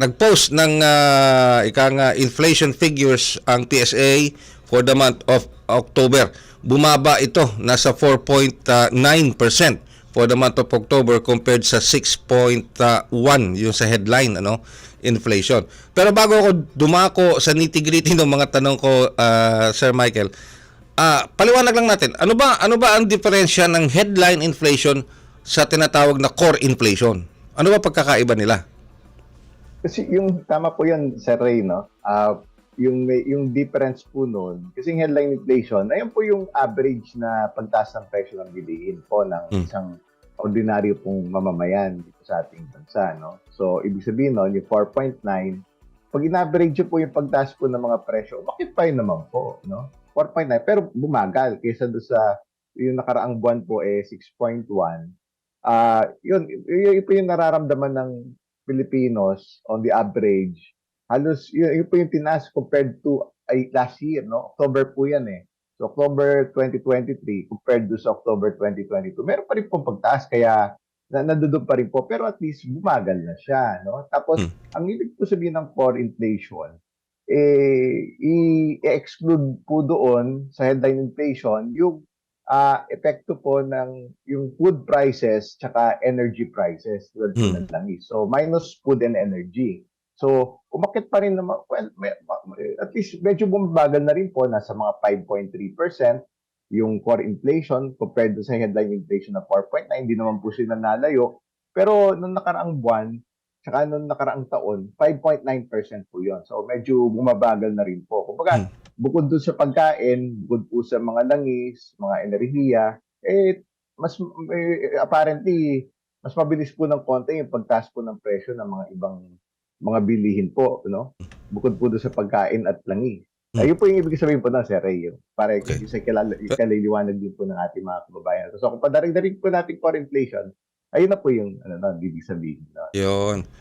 nag-post ng ah, ika nga inflation figures ang PSA for the month of October. Bumaba ito, nasa 4.9% for the month of October compared sa 6.1 yung sa headline ano inflation. Pero bago ako dumako sa nitty-gritty ng mga tanong ko ah, Sir Michael, ah paliwanag lang natin, ano ba ano ba ang diferensya ng headline inflation sa tinatawag na core inflation? Ano ba pagkakaiba nila? Kasi yung tama po yan, Sir Ray, no? Ah, yung yung difference po noon, kasi headline inflation, ayun po yung average na pagtaas ng presyo ng bilihin po ng Hmm. isang ordinaryo pong mamamayan dito sa ating bansa, no? So, ibig sabihin noon, yung 4.9, pag in-average po yung pagtaas po ng mga presyo, bakit pa yun naman po, no? 4.9, pero bumagal kaysa doon sa yung nakaraang buwan po eh 6.1. Ah, yun, yun, yun po yung nararamdaman ng Filipinos on the average, halos yun, yun po yung tinaas compared to ay, last year, no? October po yan eh. So October 2023 compared do sa October 2022, meron pa rin pong pagtaas kaya na, nandoon pa rin po pero at least bumagal na siya, no? Tapos Hmm. ang ibig po sabihin ng core inflation eh i-exclude po doon sa headline inflation yung ah epekto po ng yung food prices tsaka energy prices tulad Hmm. ng langis. So minus food and energy. So umakit pa rin naman well may, ma- at least medyo bumabagal na rin po nasa mga 5.3% yung core inflation compared sa headline inflation na 4.9 hindi naman po sila nalayo. Pero nung nakaraang buwan tsaka nung nakaraang taon 5.9% po 'yon. So medyo bumabagal na rin po. Kumbaga Hmm. bukod doon sa pagkain, bukod po sa mga langis, mga enerhiya, eh, mas, eh, apparently, mas mabilis po ng konti yung pagtaas po ng presyo ng mga ibang mga bilihin po, no? Bukod po doon sa pagkain at langis. Hmm. Ayun po yung ibig sabihin po ng Sir Ray. Yung, para Okay. kasi kilala, kaliliwanag din po ng ating mga kababayan. So kung padaring-daring po natin core inflation, ayun na po yung ano, na, ibig sabihin. No? Yun.